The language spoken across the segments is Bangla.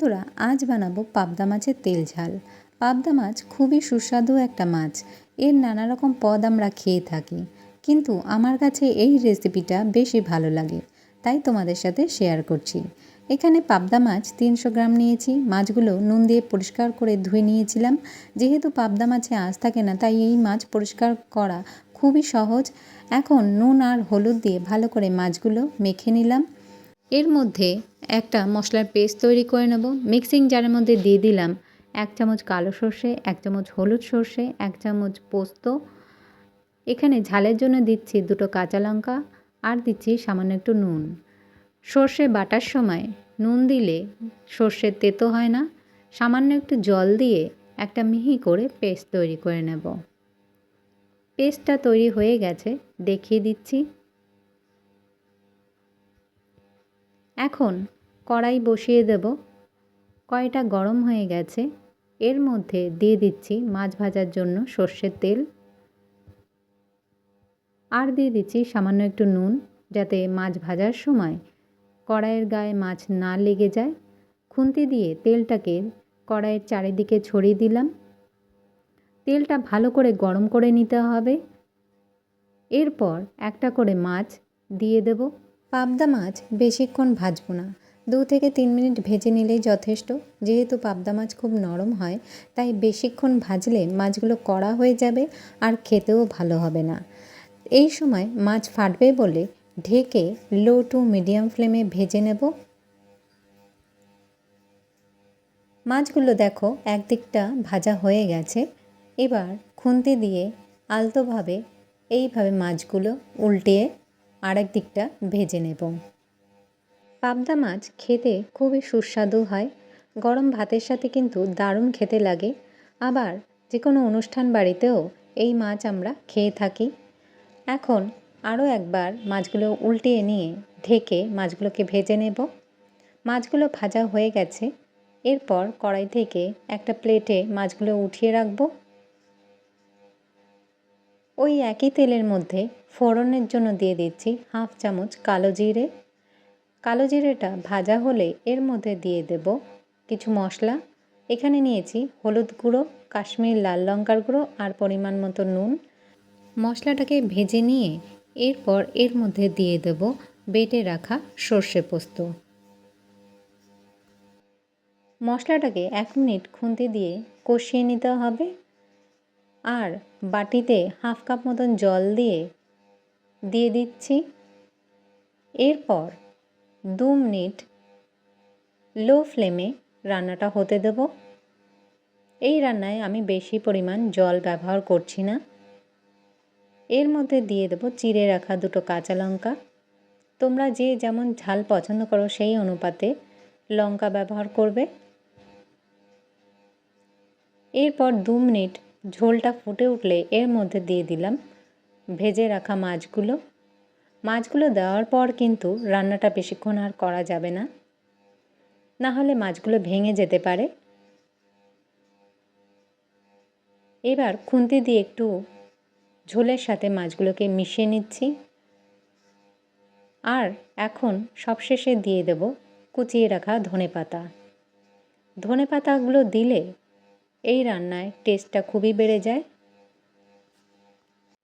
বন্ধুরা, আজ বানাবো পাবদা মাছের তেল ঝাল। পাবদা মাছ খুবই সুস্বাদু একটা মাছ। এর নানা রকম পদ আমরা খেয়ে থাকি। কিন্তু আমার কাছে এই রেসিপিটা বেশি ভালো লাগে, তাই তোমাদের সাথে শেয়ার করছি। এখানে পাবদা মাছ তিনশো গ্রাম নিয়েছি। মাছগুলো নুন দিয়ে পরিষ্কার করে ধুয়ে নিয়েছিলাম। যেহেতু পাবদা মাছে আঁশ থাকে না, তাই এই মাছ পরিষ্কার করা খুবই সহজ। এখন নুন আর হলুদ দিয়ে ভালো করে মাছগুলো মেখে নিলাম। এর মধ্যে একটা মশলার পেস্ট তৈরি করে নেব। মিক্সিং জারের মধ্যে দিয়ে দিলাম এক চামচ কালো সর্ষে, এক চামচ হলুদ সর্ষে, এক চামচ পোস্ত। এখানে ঝালের জন্য দিচ্ছি দুটো কাঁচা লঙ্কা আর দিচ্ছি সামান্য একটু নুন। সর্ষে বাটার সময় নুন দিলে সর্ষের তেতো হয় না। সামান্য একটু জল দিয়ে একটা মিহি করে পেস্ট তৈরি করে নেব। পেস্টটা তৈরি হয়ে গেছে, দেখিয়ে দিচ্ছি। এখন কড়াই বসিয়ে দেব। কড়াইটা গরম হয়ে গেছে। এর মধ্যে দিয়ে দিচ্ছি মাছ ভাজার জন্য সর্ষের তেল। আর দিয়ে দিচ্ছি সামান্য একটু নুন, যাতে মাছ ভাজার সময় কড়াইয়ের গায়ে মাছ না লেগে যায়। খুন্তি দিয়ে তেলটাকে কড়াইয়ের চারিদিকে ছড়িয়ে দিলাম। তেলটা ভালো করে গরম করে নিতে হবে। এরপর একটা করে মাছ দিয়ে দেব। পাবদা মাছ বেশিক্ষণ ভাজবো না। দু থেকে তিন মিনিট ভেজে নিলেই যথেষ্ট। যেহেতু পাবদা মাছ খুব নরম হয়, তাই বেশিক্ষণ ভাজলে মাছগুলো কড়া হয়ে যাবে আর খেতেও ভালো হবে না। এই সময় মাছ ফাটবে বলে ঢেকে লো টু মিডিয়াম ফ্লেমে ভেজে নেব। মাছগুলো দেখো একদিকটা ভাজা হয়ে গেছে। এবার খুন্তি দিয়ে আলতোভাবে এইভাবে মাছগুলো উল্টিয়ে আরেক দিকটা ভেজে নেব। পাবদা মাছ খেতে খুবই সুস্বাদু হয়। গরম ভাতের সাথে কিন্তু দারুণ খেতে লাগে। আবার যে কোনো অনুষ্ঠান বাড়িতেও এই মাছ আমরা খেয়ে থাকি। এখন আরও একবার মাছগুলো উল্টিয়ে নিয়ে ঢেকে মাছগুলোকে ভেজে নেব। মাছগুলো ভাজা হয়ে গেছে। এরপর কড়াই থেকে একটা প্লেটে মাছগুলো উঠিয়ে রাখব। ওই একই তেলের মধ্যে ফোড়নের জন্য দিয়ে দিচ্ছি হাফ চামচ কালো জিরে। কালো জিরেটা ভাজা হলে এর মধ্যে দিয়ে দেব কিছু মশলা। এখানে নিয়েছি হলুদ গুঁড়ো, কাশ্মীর লাল লঙ্কার গুঁড়ো আর পরিমাণ মতো নুন। মশলাটাকে ভেজে নিয়ে এরপর এর মধ্যে দিয়ে দেব বেটে রাখা সর্ষে পোস্ত। মশলাটাকে এক মিনিট খুন্তি দিয়ে কষিয়ে নিতে হবে। আর বাটিতে হাফ কাপ মতন জল দিয়ে দিয়ে দিচ্ছি। এরপর দু মিনিট লো ফ্লেমে রান্নাটা হতে দেব। এই রান্নায় আমি বেশি পরিমাণ জল ব্যবহার করছি না। এর মধ্যে দিয়ে দেবো চিড়ে রাখা দুটো কাঁচা লঙ্কা। তোমরা যে যেমন ঝাল পছন্দ করো সেই অনুপাতে লঙ্কা ব্যবহার করবে। এরপর দু মিনিট ঝোলটা ফুটে উঠলে এর মধ্যে দিয়ে দিলাম ভেজে রাখা মাছগুলো। মাছগুলো দেওয়ার পর কিন্তু রান্নাটা বেশিক্ষণ আর করা যাবে না। না হলে মাছগুলো ভেঙে যেতে পারে। এবার খুন্তি দিয়ে একটু ঝোলের সাথে মাছগুলোকে মিশিয়ে নিচ্ছি। আর এখন সবশেষে দিয়ে দেব কুচিয়ে রাখা ধনে পাতা ধনে পাতাগুলো দিলে এই রান্নায় টেস্টটা খুবই বেড়ে যায়।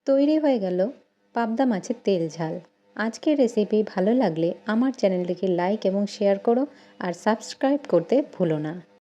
তৈরি হয়ে গেল পাবদা মাছের তেল ঝাল। আজকের রেসিপি ভালো লাগলে আমার চ্যানেলটিকে লাইক এবং শেয়ার করো আর সাবস্ক্রাইব করতে ভুলো না।